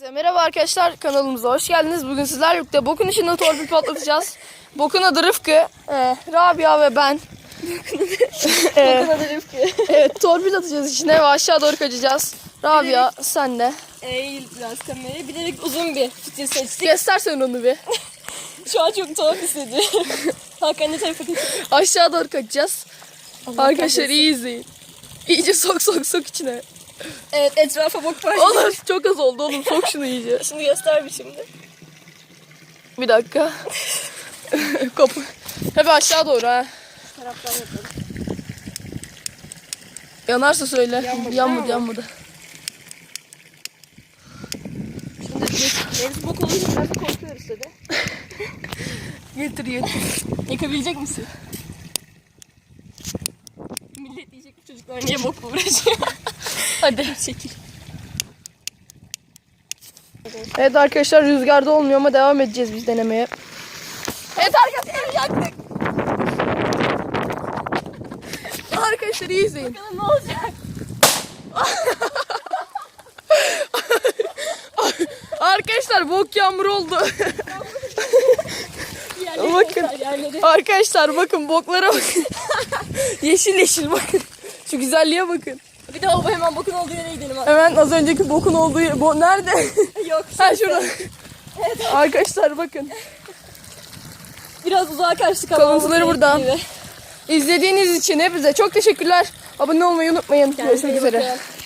Herkese merhaba arkadaşlar kanalımıza hoş geldiniz. Bugün sizlerle birlikte bokun içinde torpil patlatacağız. Bokun adı Rıfkı, e, Rabia ve ben. e, Bokun adı Rıfkı. evet torpil atacağız içine ve aşağı doğru kaçacağız. Rabia sen de. Eğil biraz kamerayı. Bilerek uzun bir fitil seçtik. Göstersen onu bir. Şu an çok tuhaf hissediyorum. Hakan ne tarafa kaçıyor? Aşağı doğru kaçacağız. Allah Arkadaşlar kahretsin. iyi izleyin. İyice sok sok sok içine. Evet etrafa bok var. Oğlum çok az oldu oğlum sok şunu iyice. Şimdi göster bir şimdi. Bir dakika. Kapı. Hep aşağı doğru ha. Taraftan yapalım. Yanarsa söyle. Yanmadı, yanmadı. Şimdi mevzu bok olunca biraz korkuyoruz tabii. Getir getir. Yakabilecek misin? Çocuklar niye bokla uğraşıyor? Hadi. Çekil. Evet arkadaşlar rüzgarda olmuyor ama devam edeceğiz biz denemeye. Evet arkadaşlar yaktık. arkadaşlar iyi izleyin. Bakalım ne olacak? Arkadaşlar bok yağmuru oldu. Bakın. yerleri. arkadaşlar bakın boklara bakın. yeşil yeşil bakın. Şu güzelliğe bakın. Bir de o hemen bokun olduğu yere gidelim abi. Hemen az önceki bokun olduğu yer. Bo nerede? Yok. ha şurada. arkadaşlar bakın. Biraz uzağa kaçtık ama. Kalıntıları olması burada. gerektiği gibi. İzlediğiniz için hepinize çok teşekkürler. Abone olmayı unutmayın. Kendinize Görüşmek üzere. bakın.